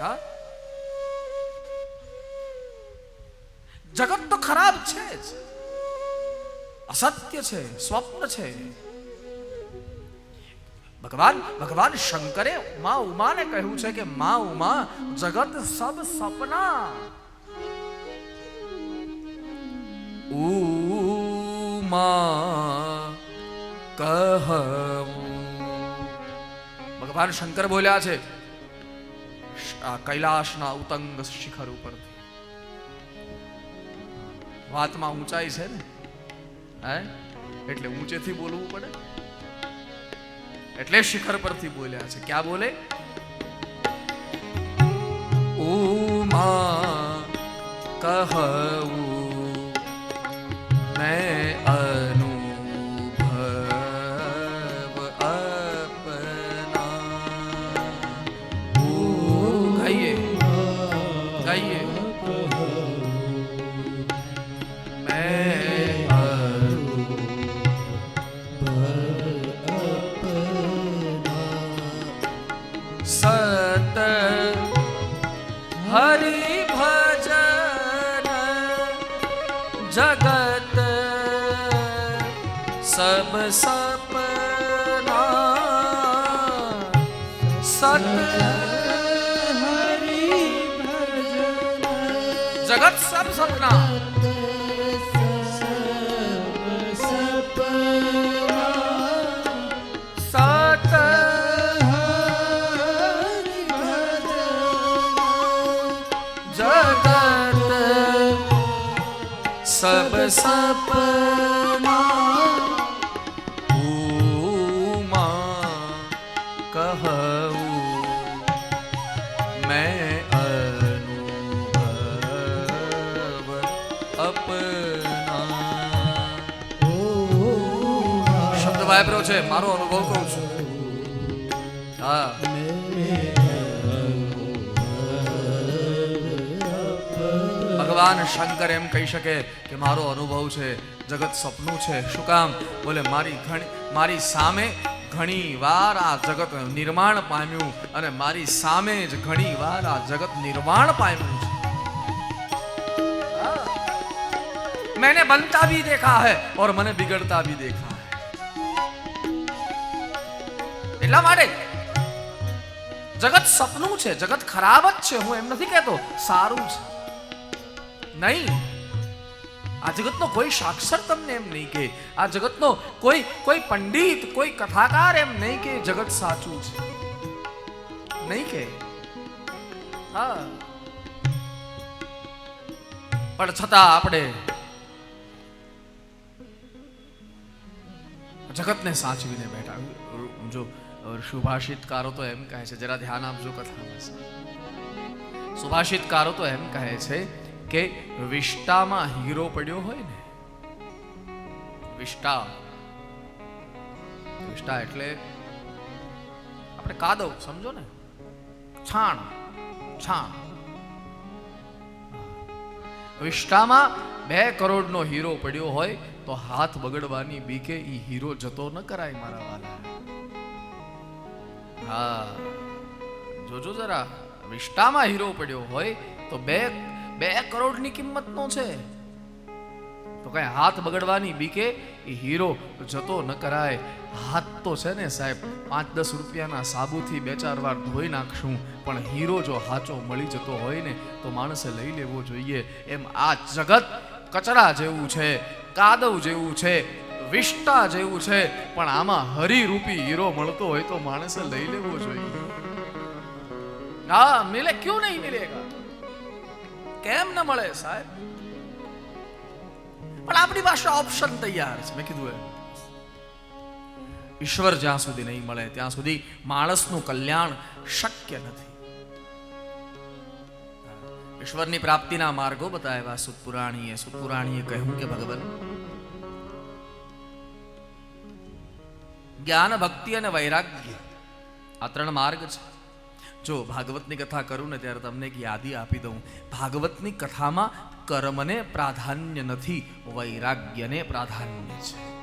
હા? જગત તો ખરાબ છે જ. અસત્ય છે, સ્વપ્ન છે. ભગવાન ભગવાન શંકરે મા ઉમાને કહ્યું છે કે મા ઉમા, જગત સબ સપના. ઉમા કહું. ભગવાન શંકર બોલ્યા છે આ કૈલાસના ઉતંગ શિખર ઉપર વાતમાં ઊંચાઈ છે ને? હે? એટલે ઊંચેથી બોલવું પડે. એટલે શિખર પરથી બોલ્યા છે. ક્યાં બોલે? ઉમા કહું જગત સબ સપના સત જગત સબ સપના સત સબ सपना ઉમા કહું મેં અનુભવ અપના શબ્દ વાપર્યો છે મારો અનુભવ કહું છું હા ભગવાન શંકર એમ કહી શકે કે મારો અનુભવ છે, જગત સપનું છે. શું કામ? બોલે, મારી ઘણી, મારી સામે ઘણી વાર આ જગત નિર્માણ પામ્યું અને મારી સામે જ ઘણી વાર આ જગત નિર્માણ પામ્યું છે. મેને બનતા ભી દેખા હે ઓર મને બિગડતા ભી દેખા હૈ. એટલા માટે જગત સપનું છે, જગત ખરાબ જ છે, હું એમ નથી કહેતો, સારું છે. નહીં. આ જગતનો કોઈ સાક્ષર તમને એમ નહીં કે આ જગતનો કોઈ કોઈ પંડિત, કોઈ કથાકાર એમ નહીં કે જગત સાચું છે. નહીં કે હા. પણ છતાં આપણે જગતને સાચવીને બેઠા. જો સુભાષિતકારો તો એમ કહે છે, જરા ધ્યાન આપજો કથામાં. સુભાષિતકારો તો એમ કહે છે કે વિષ્ટામાં હીરો પડ્યો હોય ને? વિષ્ટા વિષ્ટા એટલે આપણે કાદવ, સમજો ને? છાણ છાણ. વિષ્ટામાં બે કરોડનો હીરો પડ્યો હોય તો હાથ બગડવાની બીકે ઈ હીરો જતો ન કરાય મારા વાલા. હા. જોજો જરા. વિષ્ટામાં હીરો પડ્યો હોય તો બે બે કરોડની કિંમતનો છે. તો કઈ હાથ બગડવાની બીકે એ હીરો જતો ન કરાય. હાથ તો છે ને સાહેબ, પાંચ દસ રૂપિયાના સાબુથી બે ચાર વાર ધોઈ નાખશું. પણ હીરો જો હાચો મળી જતો હોય ને, તો માણસે લઈ લેવો જોઈએ. એમ આ જગત કચરા જેવું છે, કાદવ જેવું છે, વિષ્ટા જેવું છે. પણ આમાં હરિરૂપી હીરો મળતો હોય તો માણસે લઈ લેવો જોઈએ. હા મિલે, ક્યુ નહીં મિલેગા? કેમ ન મળે સાહેબ? પણ આપણી પાસે ઓપ્શન તૈયાર છે. મેં કીધું એ ઈશ્વર જ્યાં સુધી નહીં મળે, ત્યાં સુધી માણસનું કલ્યાણ શક્ય નથી. ઈશ્વરની પ્રાપ્તિના માર્ગો બતાવ્યા સુતપુરાણીએ. સુતપુરાણીએ કહ્યું કે, ભગવાન, જ્ઞાન, ભક્તિ અને વૈરાગ્ય આ ત્રણ માર્ગ છે. જો ભાગવતની કથા કરું ને ત્યારે તમને એક યાદી આપી દઉં. ભાગવતની કથામાં કર્મને પ્રાધાન્ય નથી, વૈરાગ્યને પ્રાધાન્ય છે.